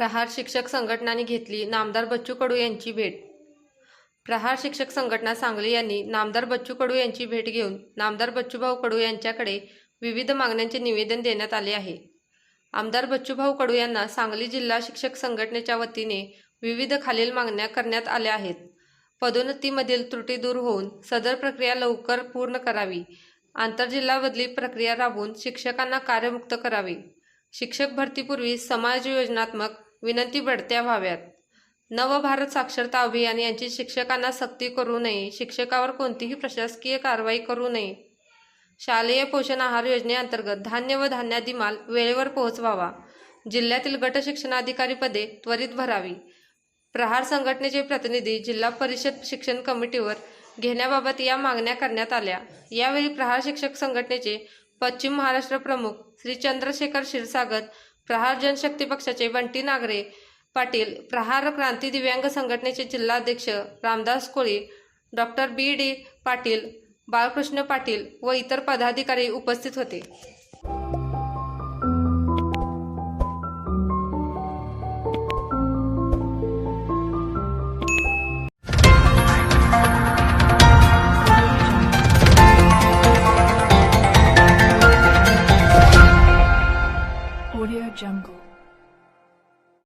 प्रहार शिक्षक संघटनांनी घेतली नामदार बच्चू कडू यांची भेट. प्रहार शिक्षक संघटना सांगली यांनी नामदार बच्चू कडू यांची भेट घेऊन नामदार बच्चूभाऊ कडू यांच्याकडे विविध मागण्यांचे निवेदन देण्यात आले आहे. आमदार बच्चूभाऊ कडू यांना सांगली जिल्हा शिक्षक संघटनेच्या वतीने विविध खालील मागण्या करण्यात आल्या आहेत. पदोन्नतीमधील त्रुटी दूर होऊन सदर प्रक्रिया लवकर पूर्ण करावी. आंतरजिल्हा बदली प्रक्रिया राबवून शिक्षकांना कार्यमुक्त करावे. शिक्षक भरतीपूर्वी समाज योजनात्मक विनंती बढत्या व्हाव्यात. नवभारत साक्षरता अभियान यांची शिक्षकांना सक्ती करू नये. शिक्षकावर कोणतीही प्रशासकीय कारवाई करू नये. शालेय पोषण आहार योजनेअंतर्गत धान्य व धान्यादी माल वेळेवर पोहोचवावा. जिल्ह्यातील गट शिक्षणाधिकारी पदे त्वरित भरावी. प्रहार संघटनेचे प्रतिनिधी जिल्हा परिषद शिक्षण कमिटीवर घेण्याबाबत या मागण्या करण्यात आल्या. यावेळी प्रहार शिक्षक संघटनेचे पश्चिम महाराष्ट्र प्रमुख श्री चंद्रशेखर क्षीरसागर प्रहार जनशक्ती पक्षाचे बंटी नागरे पाटील प्रहार क्रांती दिव्यांग संघटनेचे जिल्हाध्यक्ष Ramdas Koli doctor B D Patil Balkrishna Patil व इतर पदाधिकारी उपस्थित होते. Audio Jungle.